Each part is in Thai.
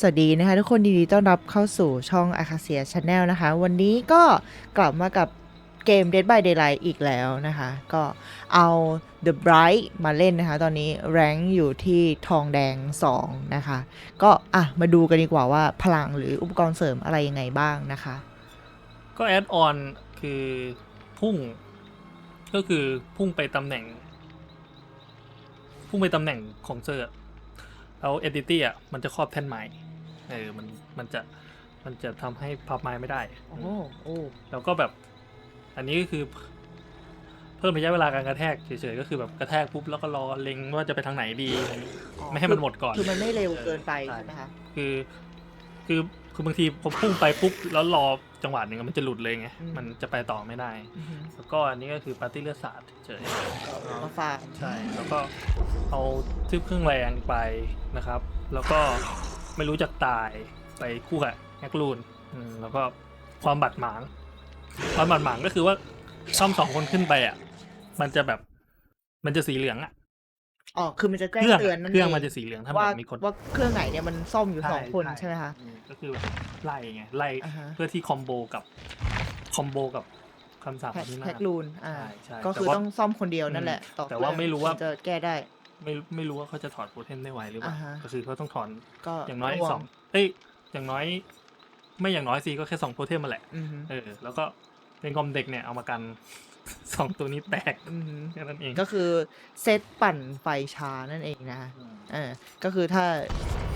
สวัสดีนะคะทุกคนดีๆต้อนรับเข้าสู่ช่อง Acacia Channel นะคะ วันนี้ก็กลับมากับเกม Dead by Daylight อีกแล้วนะคะ ก็เอา The Bright มาเล่นนะคะ ตอนนี้แรงอยู่ที่ทองแดง 2 นะคะ ก็อะมาดูกันดีกว่าว่าพลังหรืออุปกรณ์เสริมอะไรยังไงบ้างนะคะ ก็แอดออนคือพุ่ง ก็คือพุ่งไปตำแหน่ง พุ่งไปตำแหน่งของเซอร์อะแล้วเอดิตี้อะมันจะครอบแท่นไม้ เออมันมันจะมันจะทำให้พับไม้ไม่ได้โอ้โอ้แล้วก็แบบ อันนี้ก็คือ เพิ่มระยะเวลาการกระแทกเฉยๆก็คือแบบกระแทกปุ๊บแล้วก็รอเล็งว่าจะไปทางไหนดี ไม่ให้มันหมดก่อน คือมันไม่เร็วเกินไปใช่ใช่ไหมคะ คือ คือคือบางทีผมพุ่งไปปุ๊บแล้วรอจังหวะหนึ่งอะมันจะหลุดเลยไงมันจะไปต่อไม่ได้ อือฮึแล้วก็อันนี้ก็คือปาร์ตี้เลือดสาดเฉยมาฝากๆใช่ แล้วก็เอาทึบเครื่องแรงไปนะครับ แล้วก็ ไม่รู้จักตายไปคู่กับแฮกลูนอืมแล้วก็ความบาดหมาง ความบาดหมางก็คือว่าซ่อมสองคนขึ้นไปอะ มันจะแบบมันจะสีเหลืองอะอ๋อคือมันจะแกล้เคงรื่องเตือนนั่นเครื่องเมันจะสีเหลืองถ้าแบว่าบมีคนว่าเครื่องไหนเนี่ยมันซ่อมอยู่สองคนใช่ใช่ไหมคะอืมก็คือแบบไล่ไงไล่อ่าฮะเพื่อที่คอมโบกับคอมโบกับคำสั่งแพ็คที่หแพ็น้า คลูนอ่า ใช่ใช่ก็คือแต่ว่าต้องซ่อมคนเดียวนั่นแหละอืมต่อแต่ว่าไม่รู้ว่า ถึงจะแก้ได้ ไม่ไม่รู้ว่าเขาจะถอดโปรเทมได้ไวหรือเปล่าอ่าฮะ ก็คือเขาต้องถอนก็อย่างน้อยระวัสองเอ้ยอย่างน้อย ไม่อย่างน้อยสิก็แค่สองโปรเทมมาแหละอือฮึเออแล้วก็เป็นคอมเด็กเนี่ยเอามากัน สองตัวนี้แตกอือฮึแค่นั้นเองก็คือเซตปั่นไฟช้านั่นเองนะมเออก็คือถ้า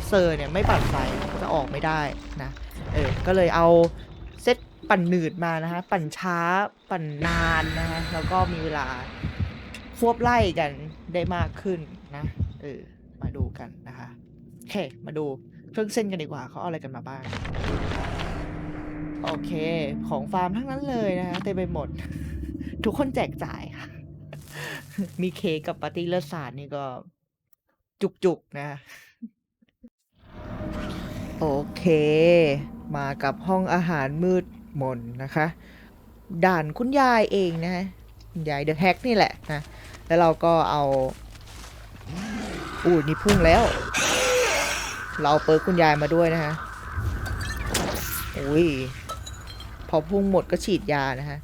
เซอร์เนี่ยไม่ปั่นไฟก็จะออกไม่ได้นะ เออ ก็เลยเอาเซตปั่นหนืดมานะคะปั่นช้า ปั่นนานนะคะแล้วก็มีเวลา ควบไล่กันได้มากขึ้นนะเออมาดูกันนะคะโอเคมาดูเครื่องเส้นกันดีกว่าเขาเอาอะไรกันมาบ้างโอเค ของฟาร์มทั้งนั้นเลยนะคะเต็มไปหมด ทุกคนแจกจ่ายค่ะ มีเค้กกับปาร์ตี้เลสาดนี่ก็จุกๆนะ โอเค มากับห้องอาหารมืดมนนะคะ ด่านคุณยายเองนะฮะ คุณยายเดอะแฮกนี่แหละนะ แล้วเราก็เอาอู้นี่พุ่งแล้ว เราเปิร์กคุณยายมาด้วยนะฮะอุ้ยพอพุ่งหมดก็ฉีดยานะฮะ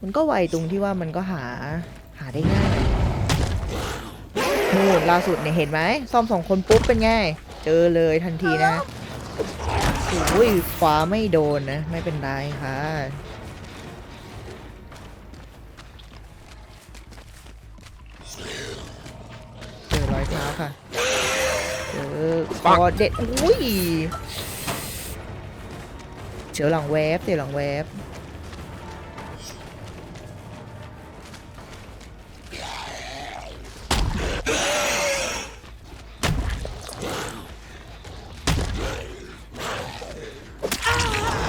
มันก็ไวตรงที่ว่ามันก็หาหาได้ง่ายนู่นล่าสุดเนี่ยเห็นไหมซ่อมสองคนปุ๊บเป็นไงเจอเลยทันทีนะโอ้ยขวาไม่โดนนะ ไม่เป็นไรค่ะ ค่ะเจอคอเด็ดอุ้ยเจอหลังแวบเจอหลังแวบ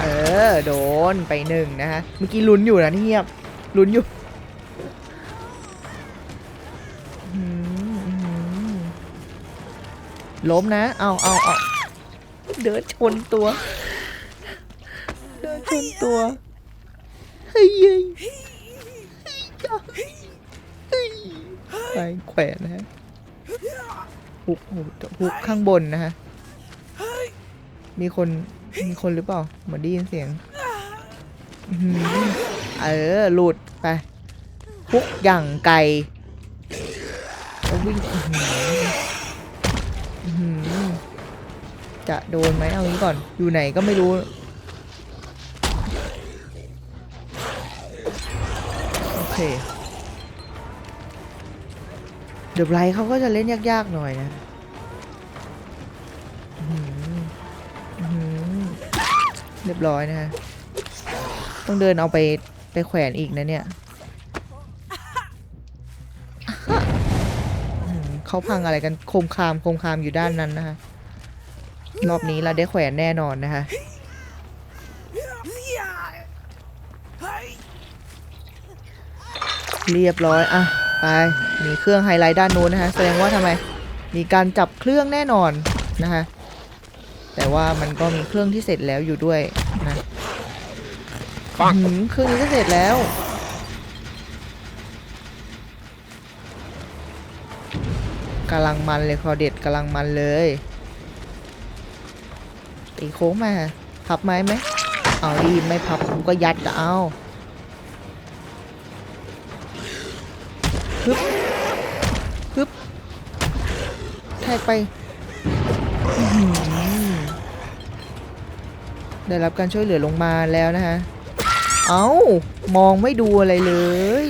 เออ โดนไปหนึ่งนะฮะ เมื่อกี้ลุ้นอยู่นะเงียบลุ้นอยู่ ล้มนะ เอาเอาเอาเดินชนตัว เดินชนตัวเฮ้ยเฮ้ยเฮ้ยเฮ้ยไปแขวนนะฮะหุกหุกหุกข้างบนนะฮะ มีคน มีคนหรือเปล่า เหมือนได้ยินเสียง เออ หลุดไปพุกอย่างไกลวิ่ง จะโดนไหมเอางี้ก่อน อยู่ไหนก็ไม่รู้ โอเค เดอะไบรท์เขาก็จะเล่นยากๆหน่อยนะเรียบร้อยนะฮะ ต้องเดินเอาไปไปแขวนอีกนะเนี่ย เขาพังอะไรกันโคมคามโคมคามอยู่ด้านนั้นนะฮะรอบนี้เราได้แขวนแน่นอนนะคะเรียบร้อยอะไปมีเครื่องไฮไลท์ด้านนู้นนะคะแสดงว่าทำไมมีการจับเครื่องแน่นอนนะคะแต่ว่ามันก็มีเครื่องที่เสร็จแล้วอยู่ด้วยนะอื้อหือเครื่องนี้ก็เสร็จแล้ว กำลังมันเลยคอเด็ดกำลังมันเลย ตีโค้งมา พับไม้ไหมเอาดีไม่พับผมก็ยัดอะเอาฮึบฮึบแทกไป ได้รับการช่วยเหลือลงมาแล้วนะฮะ เอ้ามองไม่ดูอะไรเลย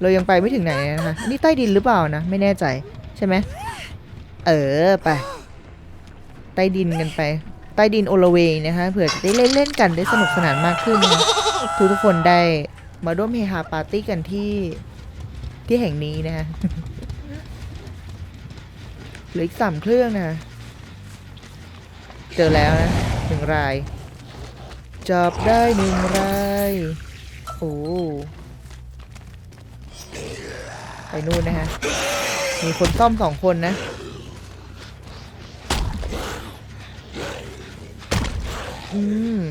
เรายังไปไม่ถึงไหนนะคะนี่ใต้ดินหรือเปล่านะ ไม่แน่ใจ ใช่ไหมเออไปใต้ดินกันไป ใต้ดินโอลเวงนะคะเผื่อจะได้เล่นเล่นๆกันได้สนุกสนานมากขึ้นนะทุกทุกคนได้มาร่วมเฮฮาปาร์ตี้กันที่ที่แห่งนี้นะคะเหลืออีกสามเครื่องนะเจอแล้วนะหนึ่งรายจับได้หนึ่งรายโอ้ไปนู่นนะฮะ มีคนซ่อมสองคนนะ อืม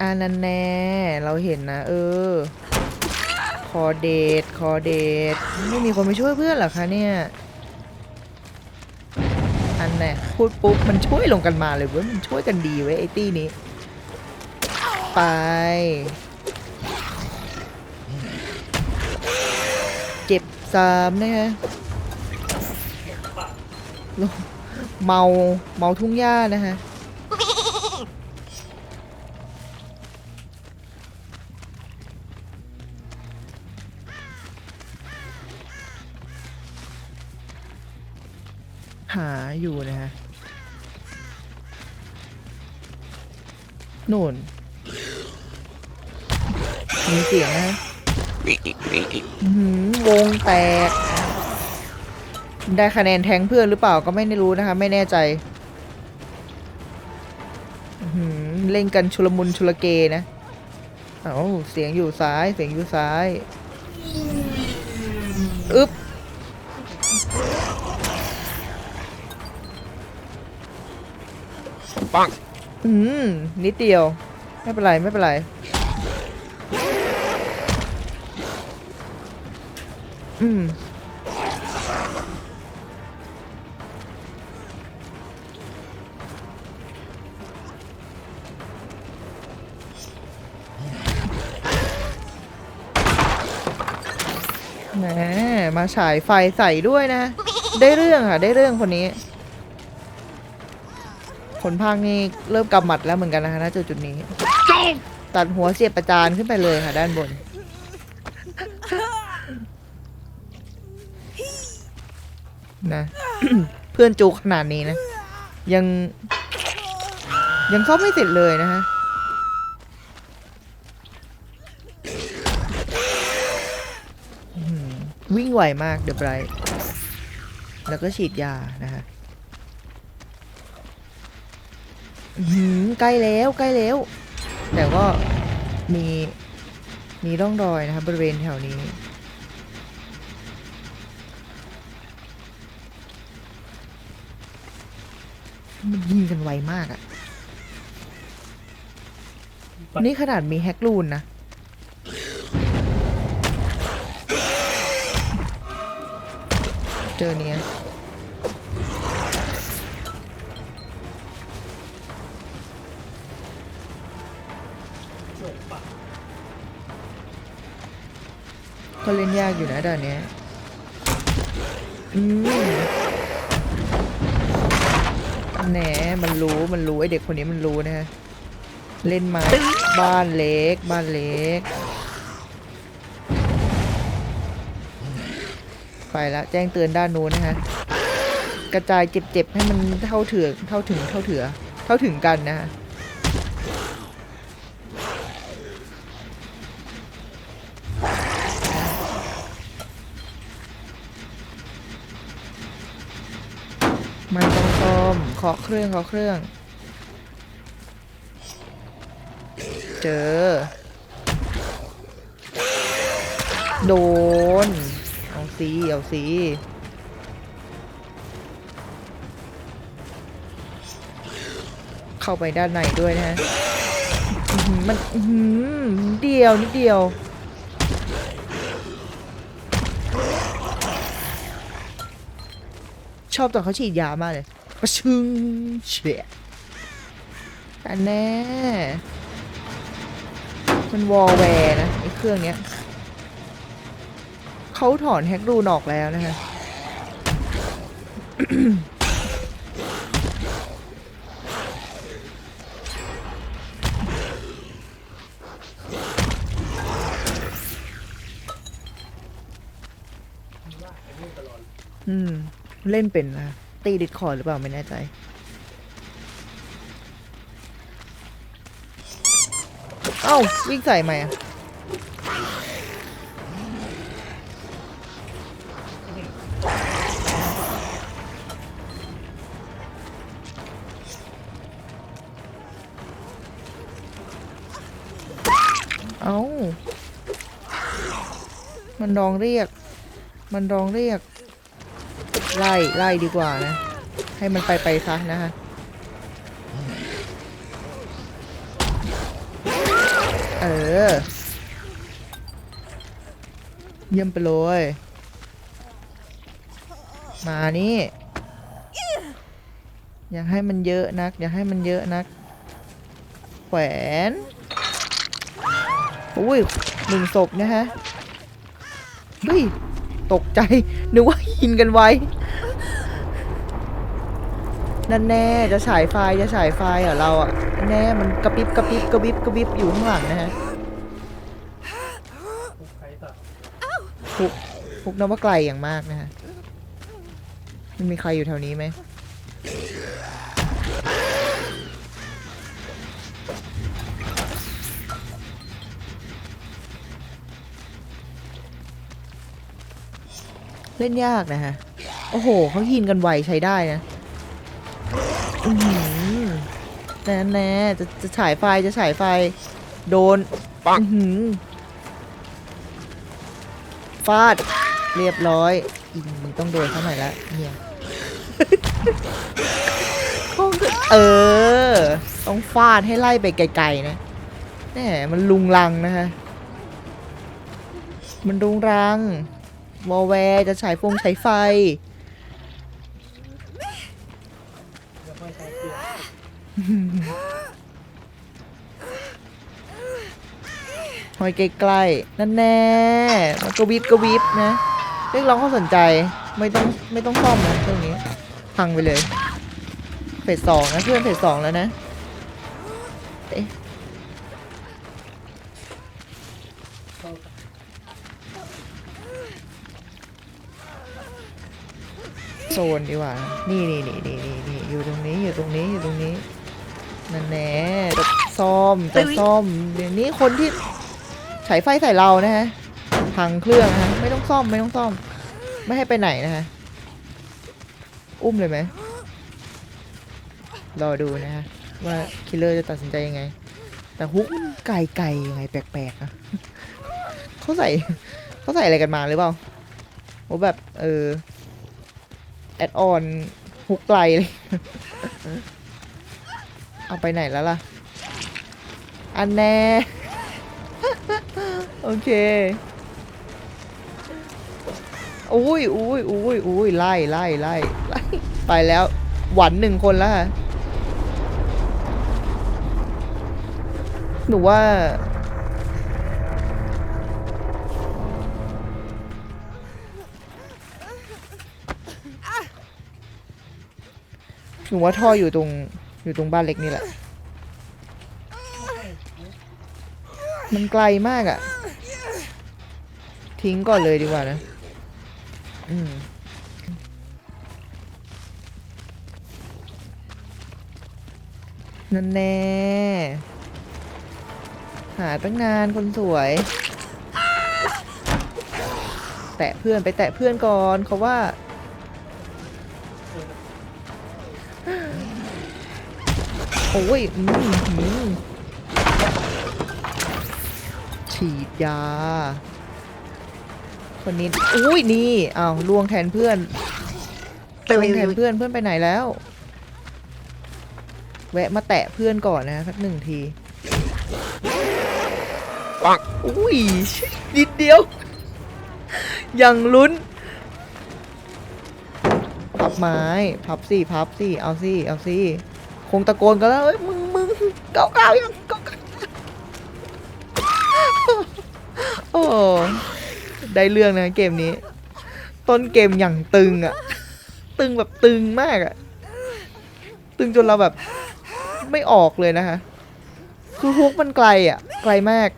อานันแน่ เราเห็นนะ เออ คอเดทคอเดทไม่มีคนไปช่วยเพื่อนหรอคะเนี่ย อันแน่พูดปุ๊บ มันช่วยลงกันมาเลยเว้ย มันช่วยกันดีเว้ยไอ้ตี้นี้ ไป เจ็บสามนะฮะเมาเมาทุ่งหญ้านะฮะหาอยู่นะฮะนู่น มีเสียงนะอื้อหือวงแตก ได้คะแนนแทงเพื่อนหรือเปล่าก็ไม่ได้รู้นะคะ ไม่แน่ใจอื้อหือเล่นกันชุลมุนชุลเกนะ เอ้าเสียงอยู่ซ้าย เสียงอยู่ซ้ายอึ๊บปังอืมนิดเดียว ไม่เป็นไร ไม่เป็นไร อืมแหมมาฉายไฟใส่ด้วยนะ ได้เรื่องค่ะ ได้เรื่องคนนี้ คนภาคนี่เริ่มกำหมัดแล้วเหมือนกันนะคะณจุดจุดๆนี้ ตัดหัวเสียบประจานขึ้นไปเลยค่ะ ด้านบน นะ เพื่อนจูขนาดนี้นะ ยัง ยังเข้าไม่เสร็จเลยนะฮะวิ่งไวมากเดอะไบรท์แล้วก็ฉีดยานะฮะใกล้แล้วใกล้แล้ว แต่ก็มีมีร่องรอยนะครับบริเวณแถวนี้ มันยิงกันไวมากอะ่ะนี่ขนาดมีแฮกลูนนะ เจอเนี้ยก็เล่นยากอยู่นะด่านเนี้ยอืม แหนมันรู้มันรู้ไอเด็กคนนี้มันรู้นะฮะเล่นไม้บ้านเล็ก บ้านเล็ก ไปแล้วแจ้งเตือนด้านนู้นนะฮะกระจายเจ็บๆให้มันเท่าถึงเท่าถึงเท่าเถือเท่าถึงกันนะฮะ ไม่ต้องซ่อมเคาะเครื่องเคาะเครื่อง เจอ โดน เอาซีเอาซีเข้าไปด้านในด้วยนะฮะมันเดียวนิดเดียว ชอบตอนเขาฉีดยามากเลย ปะชึงเฉียแต่แน่ มันวอลแวร์นะไอ้เครื่องเนี้ยเขาถอนแฮกรูนออกแล้วนะคะอืม เล่นเป็นนะ ตีดิดคอร์หรือเปล่าไม่แน่ใจ เอ้า วิ่งใส่ไหมอะเอ้า มันร้องเรียก มันร้องเรียก ไล่ไล่ดีกว่านะ ให้มันไปไปซะนะฮะเออ เยี่ยมไปเลย มานี่ อย่าให้มันเยอะนัก อย่าให้มันเยอะนัก แขวน อุ้ยหนึ่งศพนะฮะเฮ้ย ตกใจ นึกว่าหินกันไว้ นั่นแน่จะฉายไฟจะฉายไฟเหรอเราอะแน่มันกระพริบกระพริบกระพริบกระพริบอยู่ข้างหลังนะฮะใครตัดพุกพุกนับว่าไกลอย่างมากนะฮะมันมีใครอยู่แถวนี้ไหม เล่นยากนะฮะ โอ้โห เขายินกันไวใช้ได้นะอือหือแน่แน่จะจะฉายไฟจะฉายไฟ โดน ปังอื้อหือฟาด เรียบร้อยอีกมึงต้องโดนเขาหน่อยละเนี่ยเออ ต้องฟาดให้ไล่ไปไกลๆนะแหมมันลุงลังนะคะมันรุงรัง วอลแวร์จะฉายฟงฉายไฟ หอยใกล้ๆนั่นแน่มันกระวิบกระวิบนะ เรียกร้องความสนใจไม่ต้องไม่ต้องซ่อมนะเรื่องนี้ พังไปเลยเฟสสองนะเพื่อนเฟสสองแล้วนะ เอ๊ะ โซนดีกว่า นี่นี่นี่นี่นี่นี่อยู่ตรงนี้อยู่ตรงนี้อยู่ตรงนี้ นั่นแน่จะซ่อมจะซ่อมเดี๋ยวนี้คนที่ฉายไฟใส่เรานะฮะพังเครื่องนะฮะไม่ต้องซ่อมไม่ต้องซ่อม ไม่ให้ไปไหนนะฮะ อุ้มเลยไหมรอดูนะฮะ ว่าคิลเลอร์จะตัดสินใจยังไง แต่ฮุกมันไกลไกลๆยังไงแปลกๆอะเขาใส่เขาใส่อะไรกันมาหรือเปล่าว่าแบบ เออ แอดออนฮุกไกลเลย เอาไปไหนแล้วล่ะ อันแน่ โอเคอุ้ยอุ้ยอุ้ยอุ้ยไล่ไล่ไล่ไล่ไปแล้ว หวันหนึ่งคนแล้วค่ะหนูว่า หนูว่าท่ออยู่ตรงอยู่ตรงบ้านเล็กนี่แหละ มันไกลมากอะ่ะ ทิ้งก่อนเลยดีกว่านะ อืมนั่นแน่ หาตั้งนานคนสวย แตะเพื่อนไปแตะเพื่อนก่อนเขาว่า โอ้ยอืมอืมฉีดยา คนนี้ อุ้ยนี่อ้าวลวงแทนเพื่อนลวงแทนเพื่อนเพื่อนไปไหนแล้ว แวะมาแตะเพื่อนก่อนนะสักหนึ่งทีปังอุ้ยนิดเดียว ยังลุ้นเอาบไม้ พับสิ พับสิ เอาสิ เอาสิ คงตะโกนกันแล้วเอ้ยมึงมึงเก้าเก้ายังเก้าเก้าโอ้ได้เรื่องนะเกมนี้ ต้นเกมอย่างตึงอะตึงแบบตึงมากอะตึงจนเราแบบไม่ออกเลยนะคะคือฮุกมันไกลอะไกลมาก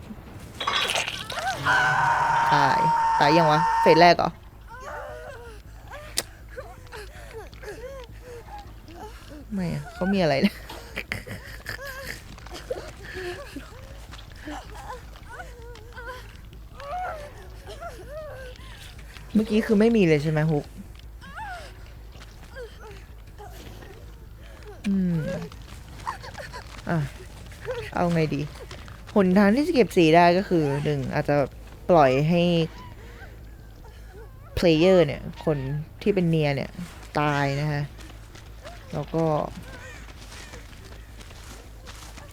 ตาย ตายยังวะเฟสแรกเหรอ ไม่อะเขามีอะไรนะเมื่อกี้คือไม่มีเลยใช่ไหมฮุก อืม อะ เอาไงดี หนทางที่จะเก็บสีได้ก็คือหนึ่งอาจจะปล่อยให้เพลเยอร์เนี่ย คนที่เป็นเนียเนี่ย ตายนะฮะ แล้วก็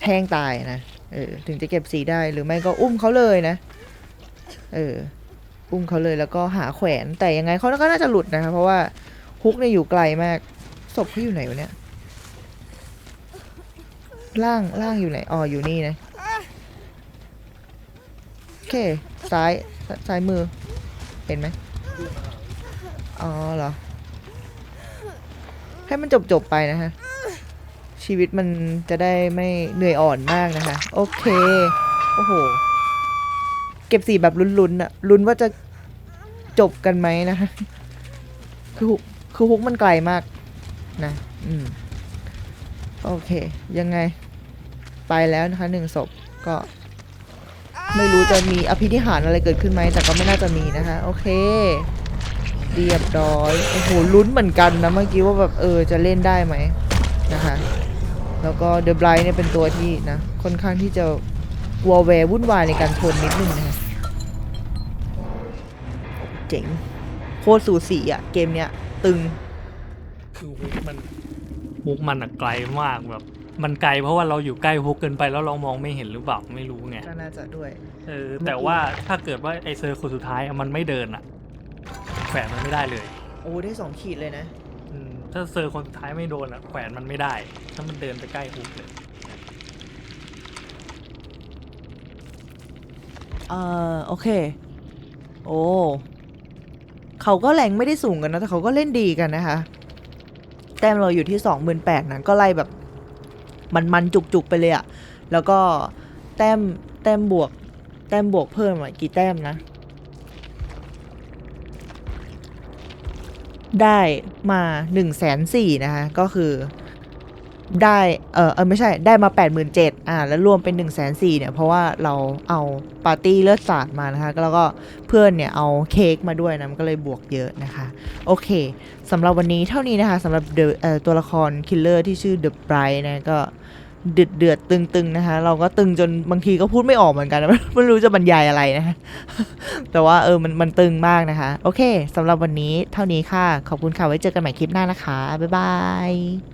แห้งตายนะ เออ ถึงจะเก็บสีได้หรือไม่ก็อุ้มเขาเลยนะ เออ อุ้มเขาเลยแล้วก็หาแขวนแต่ยังไงเขาก็น่าจะหลุดนะคะเพราะว่าฮุกเนี่ยอยู่ไกลมาก ศพเขาอยู่ไหนวะเนี่ย ล่างล่างอยู่ไหน อ๋อ อยู่นี่นะ โอเค ซ้าย ซ้ายมือ เห็นไหม อ๋อเหรอ ให้มันจบจบๆไปนะฮะ ชีวิตมันจะได้ไม่เหนื่อยอ่อนมากนะคะ โอเค โอ้โห เก็บสีแบบลุ้นๆอะลุ้นว่าจะจบกันไหมนะคะคือฮุกคือฮุกมันไกลมากนะ อืม โอเค ยังไง ไปแล้วนะคะหนึ่งศพก็ไม่รู้จะมีอภินิหารอะไรเกิดขึ้นไหมแต่ก็ไม่น่าจะมีนะคะ โอเค เรียบร้อย โอ้โห ลุ้นเหมือนกันนะเมื่อกี้ว่าแบบเออจะเล่นได้ไหมนะคะ แล้วก็เดอะไบรท์เนี่ยเป็นตัวที่นะ ค่อนข้างที่จะวอลแวร์วุ่นวายในการชนนิดนึงนะคะเจ๋ง โคตรสูสีอะเกมเนี้ย ตึง คือฮุกมันฮุกมันอะไกลมากแบบ มันไกลเพราะว่าเราอยู่ใกล้ฮุกเกินไปแล้วเรามองไม่เห็นหรือเปล่าไม่รู้ไง ก็น่าจะด้วย เออแต่ว่าถ้าเกิดว่าไอเซอร์คนสุดท้ายอะมันไม่เดินอะ แขวนมันไม่ได้เลยโอ้ได้สองขีดเลยนะ อืมถ้าเซอร์คนสุดท้ายไม่โดนอะแขวนมันไม่ได้ ถ้ามันเดินไปใกล้ฮุกเลย เออโอเค โอ้เขาก็แรงไม่ได้สูงกันนะแต่เขาก็เล่นดีกันนะคะ แต้มเราอยู่ที่สองหมื่นแปดนะก็ไล่แบบ มันมันจุกจุกๆไปเลยอะแล้วก็แต้มแต้มบวก แต้มบวกเพิ่มอะกี่แต้มนะ ได้มาหนึ่งแสนสี่นะคะก็คือได้ เออเออไม่ใช่ได้มา 8 7 0 0 0อ่า แล้วรวมเป็น 1 4 0 0 0เนี่ย เพราะว่าเราเอาปาร์ตี้เลือดสาดมานะคะ แล้วก็เพื่อนเนี่ย เอาเค้กมาด้วยนะ มันก็เลยบวกเยอะนะคะ โอเคสำหรับวันนี้เท่านี้นะคะสำหรับ The เอ่อตัวละครคิลเลอร์ที่ชื่อ The Bright นะ ก็ เดือดเดือดตึงตึงๆนะคะ เราก็ตึงจนบางทีก็พูดไม่ออกเหมือนกันไม่รู้จะบรรยายอะไรนะคะแต่ว่าเออมันมันตึงมากนะคะ โอเคสำหรับวันนี้เท่านี้ค่ะ ขอบคุณค่ะไว้เจอกันใหม่คลิปหน้านะคะ บ๊ายบาย